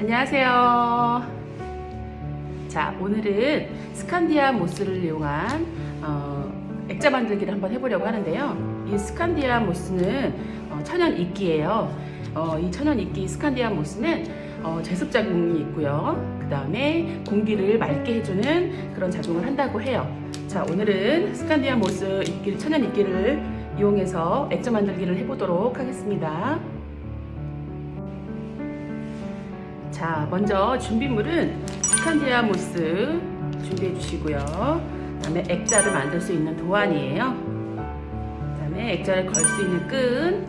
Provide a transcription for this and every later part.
안녕하세요. 자, 오늘은 스칸디아 모스를 이용한 어, 액자 만들기를 한번 해보려고 하는데요. 이 스칸디아 모스는 어, 천연 이끼예요. 어, 이 천연 이끼 스칸디아 모스는 어, 제습 작용이 있고요. 그 다음에 공기를 맑게 해주는 그런 작용을 한다고 해요. 자, 오늘은 스칸디아 모스 이끼, 천연 이끼를 이용해서 액자 만들기를 해보도록 하겠습니다. 자, 먼저 준비물은 스칸디아 모스 준비해 주시고요. 그다음에 액자를 만들 수 있는 도안이에요. 그다음에 액자를 걸 수 있는 끈,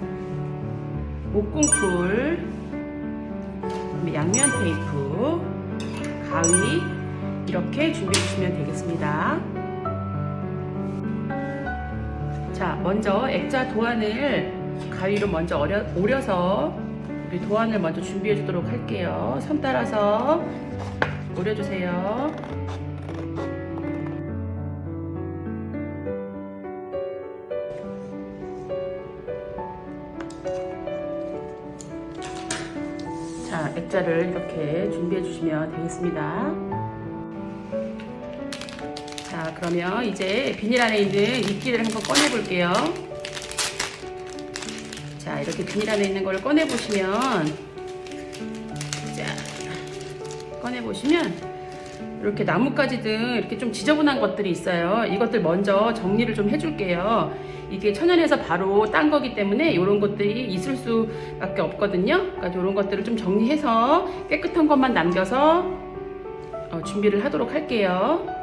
목공풀, 양면 테이프, 가위 이렇게 준비해 주시면 되겠습니다. 자, 먼저 액자 도안을 가위로 먼저 오려서 우리 도안을 먼저 준비해 주도록 할게요. 손 따라서 오려주세요. 자, 액자를 이렇게 준비해 주시면 되겠습니다. 자, 그러면 이제 비닐 안에 있는 이끼를 한번 꺼내 볼게요. 자, 이렇게 비닐 안에 있는 걸 꺼내 보시면 자, 꺼내 보시면 이렇게 나뭇가지 등 이렇게 좀 지저분한 것들이 있어요. 이것들 먼저 정리를 좀 해줄게요. 이게 천연에서 바로 딴 거기 때문에 이런 것들이 있을 수밖에 없거든요. 그러니까 이런 것들을 좀 정리해서 깨끗한 것만 남겨서 어, 준비를 하도록 할게요.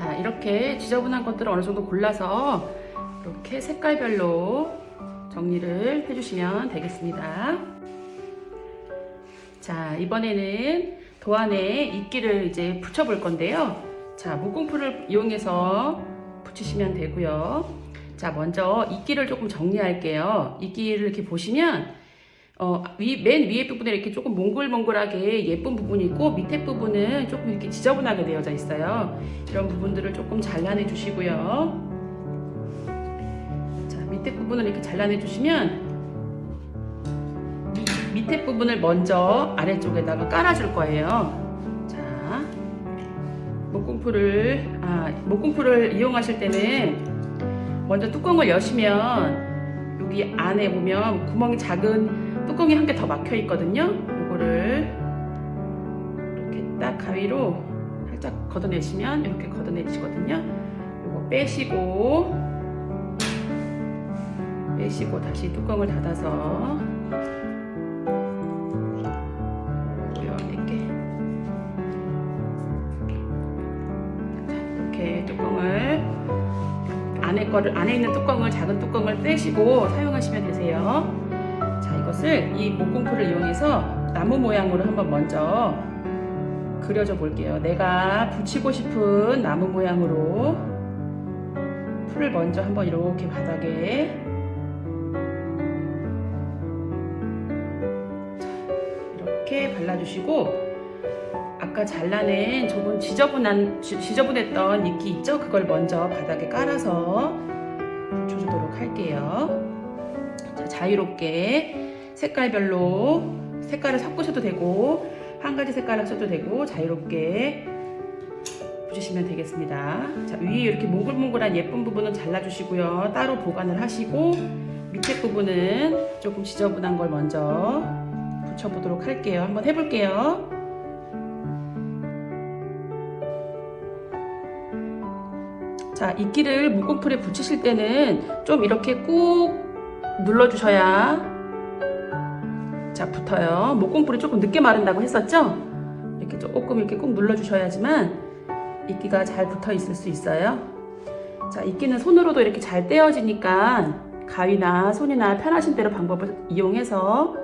자, 이렇게 지저분한 것들을 어느 정도 골라서 이렇게 색깔별로 정리를 해주시면 되겠습니다. 자, 이번에는 도안에 이끼를 이제 붙여볼 건데요. 자, 목공풀을 이용해서 붙이시면 되고요. 자, 먼저 이끼를 조금 정리할게요. 이끼를 이렇게 보시면 어, 위, 맨 위에 부분에 이렇게 조금 몽글몽글하게 예쁜 부분이 있고 밑에 부분은 조금 이렇게 지저분하게 되어져 있어요. 이런 부분들을 조금 잘라내 주시고요. 자, 밑에 부분을 이렇게 잘라내 주시면 미- 밑에 부분을 먼저 아래쪽에다가 깔아줄 거예요. 자, 목공풀을 아, 목공풀을 이용하실 때는 먼저 뚜껑을 여시면 여기 안에 보면 구멍이 작은 뚜껑이 한 개 더 막혀 있거든요. 요거를 이렇게 딱 가위로 살짝 걷어내시면 이렇게 걷어내지거든요. 요거 빼시고 빼시고 다시 뚜껑을 닫아서 이렇게 자, 이렇게 뚜껑을 안에 거를 안에 있는 뚜껑을 작은 뚜껑을 떼시고 사용하시면 되세요. 자, 이것을 이 목공풀을 이용해서 나무 모양으로 한번 먼저 그려줘 볼게요. 내가 붙이고 싶은 나무 모양으로 풀을 먼저 한번 이렇게 바닥에 자, 이렇게 발라주시고 아까 잘라낸 조금 지저분한 지- 지저분했던 이끼 있죠? 그걸 먼저 바닥에 깔아서 붙여주도록 할게요. 자, 자유롭게 색깔별로 색깔을 섞으셔도 되고 한 가지 색깔을 써도 되고 자유롭게 붙이시면 되겠습니다. 자, 위에 이렇게 몽글몽글한 예쁜 부분은 잘라주시고요. 따로 보관을 하시고 밑에 부분은 조금 지저분한 걸 먼저 붙여보도록 할게요. 한번 해볼게요. 자, 이끼를 목공풀에 붙이실 때는 좀 이렇게 꾹 눌러주셔야 자, 붙어요. 목공풀이 조금 늦게 마른다고 했었죠? 이렇게 조금 이렇게 꾹 눌러주셔야지만 이끼가 잘 붙어 있을 수 있어요. 자, 이끼는 손으로도 이렇게 잘 떼어지니까 가위나 손이나 편하신 대로 방법을 이용해서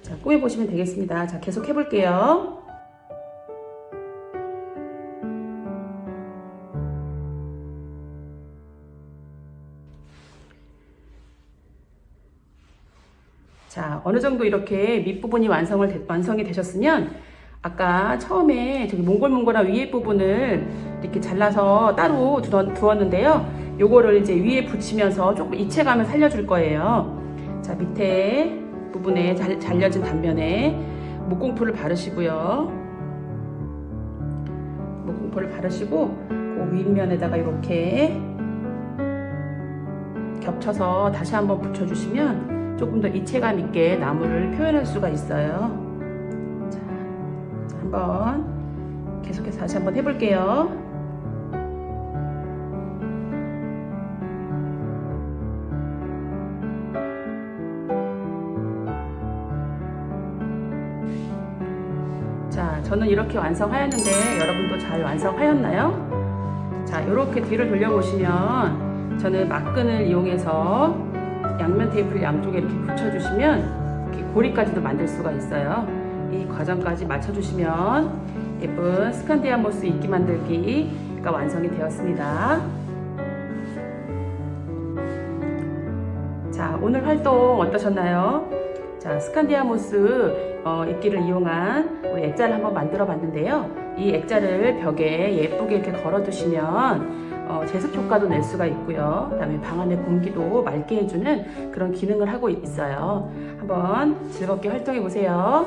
자, 꾸며보시면 되겠습니다. 자, 계속 해볼게요. 자, 어느 정도 이렇게 밑부분이 완성을 되- 완성이 되셨으면 아까 처음에 저기 몽골몽골한 위에 부분을 이렇게 잘라서 따로 두었, 두었는데요. 요거를 이제 위에 붙이면서 조금 입체감을 살려줄 거예요. 자, 밑에 부분에 잘, 잘려진 단면에 목공풀을 바르시고요. 목공풀을 바르시고 그 윗면에다가 이렇게 겹쳐서 다시 한번 붙여주시면 조금 더 입체감 있게 나무를 표현할 수가 있어요. 자, 한번 계속해서 다시 한번 해볼게요. 자, 저는 이렇게 완성하였는데 여러분도 잘 완성하였나요? 자, 이렇게 뒤를 돌려보시면 저는 막근을 이용해서 양면 테이프를 양쪽에 이렇게 붙여주시면 이렇게 고리까지도 만들 수가 있어요. 이 과정까지 맞춰주시면 예쁜 스칸디아모스 이끼 만들기가 완성이 되었습니다. 자, 오늘 활동 어떠셨나요? 자, 스칸디아모스 어, 이끼를 이용한 우리 액자를 한번 만들어 봤는데요. 이 액자를 벽에 예쁘게 이렇게 걸어 두시면 어, 제습 효과도 낼 수가 있고요. 그다음에 방 안의 공기도 맑게 해주는 그런 기능을 하고 있어요. 한번 즐겁게 활동해 보세요.